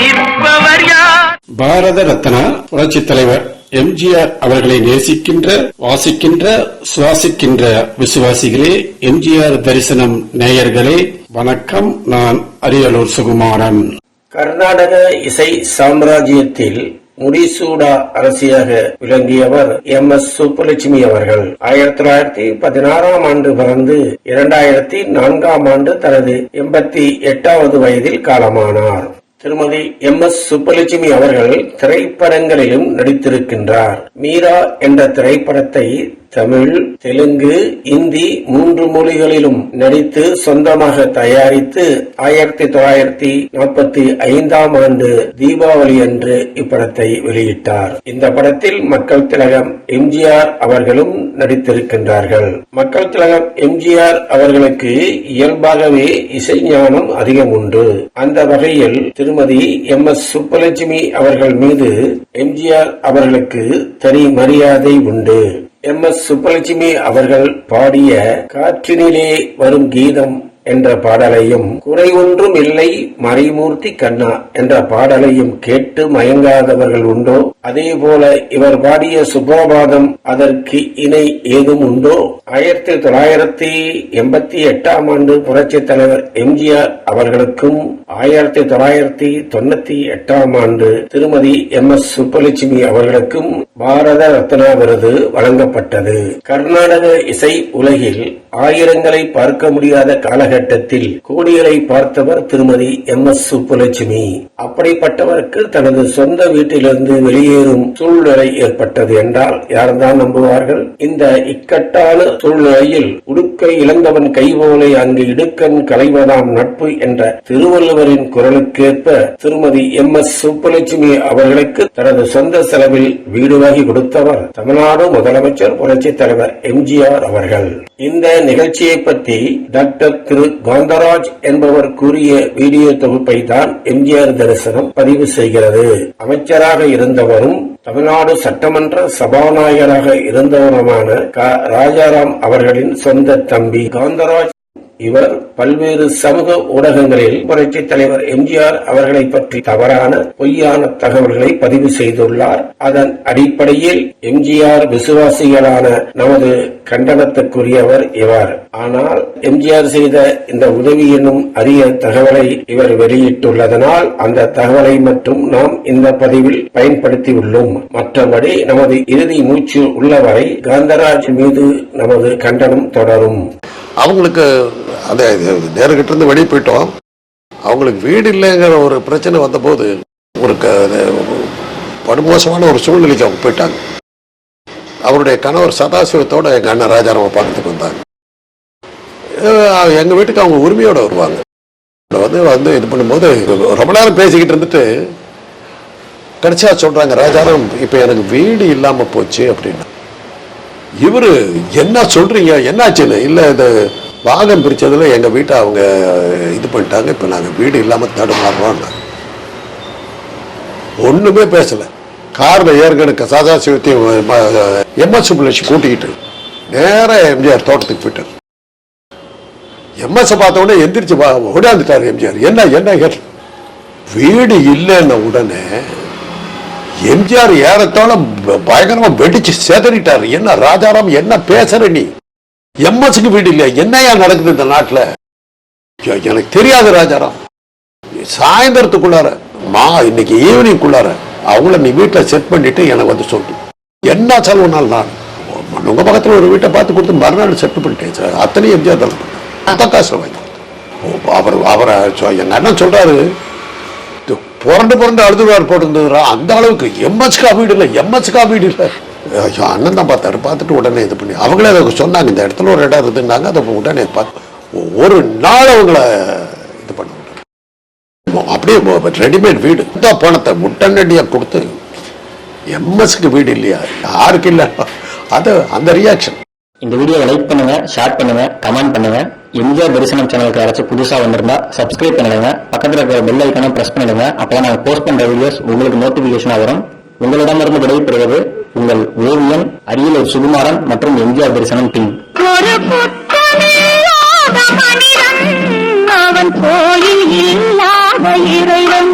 நிற்பவர் யார்? பாரத ரத்னா புரட்சித் தலைவர் எம்ஜிஆர் அவர்களை நேசிக்கின்ற வாசிக்கின்ற சுவாசிக்கின்ற விசுவாசிகளே எம்ஜிஆர் தரிசனம் நேயர்களே வணக்கம். நான் அரியலூர் சுகுமாரன். கர்நாடக இசை சாம்ராஜ்யத்தில் முடிசூடா அரசியாக விளங்கியவர் எம் எஸ் சுப்புலட்சுமி அவர்கள். ஆயிரத்தி தொள்ளாயிரத்தி பதினாறாம் ஆண்டு பிறந்து இரண்டாயிரத்தி நான்காம் ஆண்டு தனது எண்பத்தி எட்டாவது வயதில் காலமானார். திருமதி எம் எஸ் சுப்பலட்சுமி அவர்கள் திரைப்படங்களிலும் நடித்திருக்கின்றார். மீரா என்ற திரைப்படத்தை தமிழ் தெலுங்கு இந்தி மூன்று மொழிகளிலும் நடித்து சொந்தமாக தயாரித்து ஆயிரத்தி தொள்ளாயிரத்தி நாற்பத்தி ஐந்தாம் ஆண்டு தீபாவளி அன்று இப்படத்தை வெளியிட்டார். இந்த படத்தில் மக்கள் திலகம் எம்ஜிஆர் அவர்களும் நடித்திருக்கின்றார்கள். மக்கள் திலகம் எம்ஜிஆர் அவர்களுக்கு இயல்பாகவே இசை ஞானம் அதிகம் உண்டு. அந்த வகையில் திருமதி எம் எஸ் சுப்பலட்சுமி அவர்கள் மீது எம்ஜிஆர் அவர்களுக்கு தனி மரியாதை உண்டு. எம் எஸ் சுப்பலட்சுமி அவர்கள் பாடிய காற்றினிலே வரும் கீதம் என்ற பாடலையும் குறை ஒன்றும் இல்லை மறைமூர்த்தி கண்ணா என்ற பாடலையும் கேட்டு மயங்காதவர்கள் உண்டோ? அதே போல இவர் பாடிய சுப்பிரபாதம் அதற்கு இணை ஏதும் உண்டோ? ஆயிரத்தி தொள்ளாயிரத்தி எண்பத்தி எட்டாம் ஆண்டு புரட்சித் தலைவர் எம்ஜிஆர் அவர்களுக்கும் ஆயிரத்தி தொள்ளாயிரத்தி தொண்ணூத்தி எட்டாம் ஆண்டு திருமதி எம் எஸ் சுப்பலட்சுமி அவர்களுக்கும் பாரத ரத்னா விருது வழங்கப்பட்டது. கர்நாடக இசை உலகில் ஆயிரங்களை பார்க்க முடியாத காலகட்டத்தில் கோடிகளை பார்த்தவர் திருமதி எம் எஸ் சுப்புலட்சுமி. அப்படிப்பட்டவருக்கு தனது சொந்த வீட்டிலிருந்து வெளியேறும் சூழ்நிலை ஏற்பட்டது என்றால் யார்தான் நம்புவார்கள்? இந்த இக்கட்டான சூழ்நிலையில் உடுக்கை இழந்தவன் கைவோலை அங்கு இடுக்கன் கலைவதாம் நட்பு என்ற திருவள்ளுவரின் குரலுக்கேற்ப திருமதி எம். எஸ். சுப்புலட்சுமி அவர்களுக்கு தனது சொந்த செலவில் வீடு வாங்கி கொடுத்தவர் தமிழ்நாடு முதலமைச்சர் புரட்சித் தலைவர் எம்ஜிஆர் அவர்கள். இந்த நிகழ்ச்சியை பற்றி டாக்டர் திரு. காந்தராஜ் என்பவர் கூறிய வீடியோ தொகுப்பை தான் எம்ஜிஆர் தரிசனம் பதிவு செய்கிறது. அமைச்சராக இருந்தவரும் தமிழ்நாடு சட்டமன்ற சபாநாயகராக இருந்தவருமான க ராஜாராம் அவர்களின் சொந்த தம்பி காந்தராஜ் இவர் பல்வேறு சமூக ஊடகங்களில் புரட்சி தலைவர் எம்ஜிஆர் அவர்களை பற்றி தவறான பொய்யான தகவல்களை பதிவு செய்துள்ளார். அதன் அடிப்படையில் எம்ஜிஆர் விசுவாசிகளான நமது கண்டனத்துக்குரியவர் இவர். ஆனால் எம்ஜிஆர் செய்த இந்த உதவி என்னும் அரிய தகவலை இவர் வெளியிட்டுள்ளதனால் அந்த தகவலை மட்டும் நாம் இந்த பதிவில் பயன்படுத்தியுள்ளோம். மற்றபடி நமது இறுதி மூச்சு உள்ளவரை காந்தராஜ் மீது நமது கண்டனம் தொடரும். அவங்களுக்கு அந்த நேருக்கிட்டேருந்து வெளியே போயிட்டோம். அவங்களுக்கு வீடு இல்லைங்கிற ஒரு பிரச்சனை வந்தபோது ஒரு க படுமோசமான ஒரு சூழ்நிலைக்கு அவங்க போயிட்டாங்க. அவருடைய கணவர் சதாசிவத்தோட எங்கள் அண்ணன் ராஜாராம பார்க்கறதுக்கு வந்தாங்க. எங்கள் வீட்டுக்கு அவங்க உரிமையோடு வருவாங்க. வந்து வந்து இது பண்ணும்போது ரொம்ப நேரம் பேசிக்கிட்டு இருந்துட்டு கடைசியாக சொல்கிறாங்க ராஜாராம் இப்போ எனக்கு வீடு இல்லாமல் போச்சு அப்படின்னா. இவரு என்ன சொல்றீங்க? என்னாச்சுன்னு? இல்லை இது வாகம் பிரிச்சதுல எங்க வீட்டை அவங்க இது பண்ணிட்டாங்க. இப்போ நாங்க வீடு இல்லாமல் தடுமாறுறோம். ஒண்ணுமே பேசலை. காரில் ஏற்கனவே சாதா சிவத்தி எம்எஸ் சுப்புலட்சுமி கூட்டிக்கிட்டு நேராக எம்ஜிஆர் தோட்டத்துக்கு போயிட்டார். எம்எஸ்ஸை பார்த்த உடனே எந்திரிச்சு வா- ஓடாந்துட்டார் எம்ஜிஆர் என்ன என்ன கேட்டு வீடு இல்லைன்ன உடனே எம்ஜிஆர் ஏறத்தோட பயங்கரமா வெடிச்சு சேதறிட்டாரு. என்ன ராஜாராம் என்ன பேசுற நீ? எம்எஸ்க்கு வீடு இல்லையா? என்னையா நடக்குது இந்த நாட்டில்? எனக்கு தெரியாது ராஜாராம். சாயந்தரத்துக்குள்ளார மா இன்னைக்கு ஈவினிங்குள்ளார அவங்கள நீ வீட்டில் செட் பண்ணிட்டு எனக்கு வந்து சொல்லு. என்ன செலவுனாலும் நான்? உங்க பக்கத்தில் ஒரு வீட்டை பார்த்து கொடுத்து மறுநாள் செட் பண்ணிட்டேன் சார். அத்தனையும் எம்ஜிஆர் தான் அந்த காசு வாங்கி ஓ, அவர் அவரை என்ன அண்ணன் சொல்றாரு? புரண்டு புரண்டு அழுதுவார் போட்டுருந்ததுரா அந்த அளவுக்கு எம்எச் வீடு இல்லை எம்எஸ்கா வீடு இல்லை. ஐயோ அண்ணன் தான் பார்த்தாரு பார்த்துட்டு உடனே இது பண்ணி அவங்களே அதை சொன்னாங்க இந்த இடத்துல ஒரு இடம் இருக்குன்னாங்க அதை உடனே பார்த்து ஒரு நாள் அவங்கள இது பண்ண அப்படியே ரெடிமேட் வீடு. இந்த பணத்தை முட்டநடியாக கொடுத்து எம்எஸ்க்கு வீடு இல்லையா? யாருக்கு இல்லை? அது அந்த ரியாக்ஷன் இந்த வீடியோ லைக் பண்ணுங்க ஷேர் பண்ணுங்க கமெண்ட் பண்ணுங்க. எம்ஜிஆர் தரிசனம் சேனலுக்கு யாராச்சும் புதுசாக வந்திருந்தா சப்ஸ்கிரைப் பண்ணிடுங்க. பக்கத்தில் இருக்கிற பெல் ஐக்கான பிரஸ் பண்ணிடுங்க. அப்போ நாங்கள் போஸ்ட் பண்ணுற வீடியோஸ் உங்களுக்கு நோட்டிபிகேஷனா வரும். உங்களிடமிருந்து விடைபெறுவது உங்கள் ஓவியன் அரியலூர் சுகுமாரன் மற்றும் எம்ஜிஆர் தரிசனம் டீம் அவன் கோயில் இல்லாத இறைவன்.